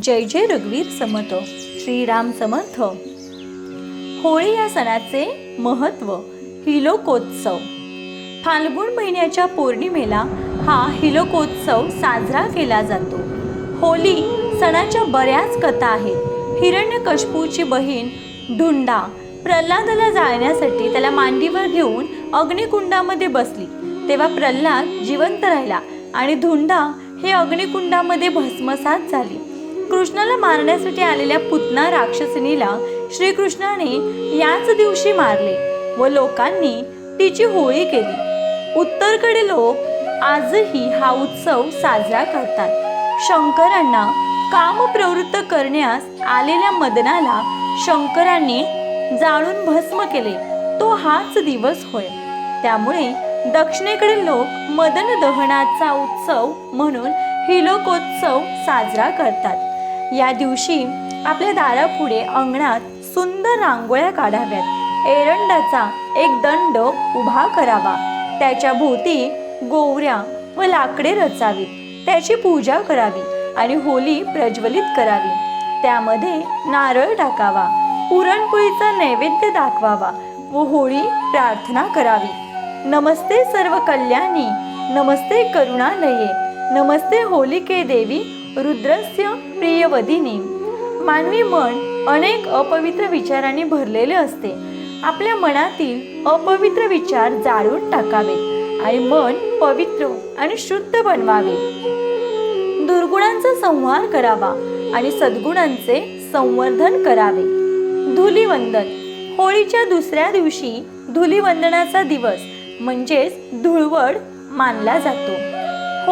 जय जय रघुवीर समर्थ श्रीराम समर्थ. होळी या सणाचे महत्त्व हिलोकोत्सव. फाल्गुन महिन्याच्या पौर्णिमेला हा हिलोकोत्सव साजरा केला जातो. होली सणाच्या बऱ्याच कथा आहेत. हिरण्यकशपूची बहीण धुंडा प्रल्हादाला जाळण्यासाठी त्याला मांडीवर घेऊन अग्निकुंडामध्ये बसली. तेव्हा प्रल्हाद जिवंत राहिला आणि धुंडा हे अग्निकुंडामध्ये भस्मसात झाली. कृष्णाला मारण्यासाठी आलेल्या पुतना राक्षसिनीला श्रीकृष्णाने याच दिवशी मारले व लोकांनी तिची होळी केली. उत्तरकडे लोक आजही हा उत्सव साजरा करतात. शंकरांना काम प्रवृत्त करण्यास आलेल्या मदनाला शंकरांनी जाळून भस्म केले. तो हाच दिवस होय. त्यामुळे दक्षिणेकडील लोक मदन दहनाचा उत्सव म्हणून हिलोकोत्सव साजरा करतात. या दिवशी आपल्या दारापुढे अंगणात सुंदर रांगोळ्या काढाव्यात. एरंडाचा एक दंड उभा करावा. त्याच्या भोवती गोवऱ्या व लाकडे रचावीत. त्याची पूजा करावी आणि होली प्रज्वलित करावी. त्यामध्ये नारळ टाकावा. पुरणपोळीचा नैवेद्य दाखवावा व होळी प्रार्थना करावी. नमस्ते सर्व कल्याणी. नमस्ते करुणालये. नमस्ते होलिके देवी रुद्रस्य प्रियवदिनी. मानवी मन अनेक अपवित्र विचारांनी भरलेले असते. आपल्या मनातील अपवित्र विचार जाळून टाकावे आणि मन पवित्र आणि शुद्ध बनवावे. दुर्गुणांचा संहार करावा आणि सद्गुणांचे संवर्धन करावे. धुलीवंदन. होळीच्या दुसऱ्या दिवशी धुलीवंदनाचा दिवस म्हणजेच धुळवड मानला जातो.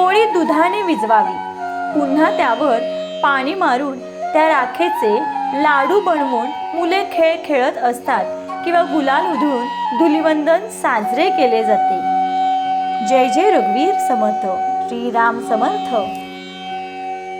होळी दुधाने विजवावी. पुन्हा त्यावर पाणी मारून त्या राखेचे लाडू बनवून मुले खेळ खेळत असतात किंवा गुलाल उधळून धुलिवंदन साजरे केले जाते. जय जय रघुवीर समर्थ. श्रीराम समर्थ.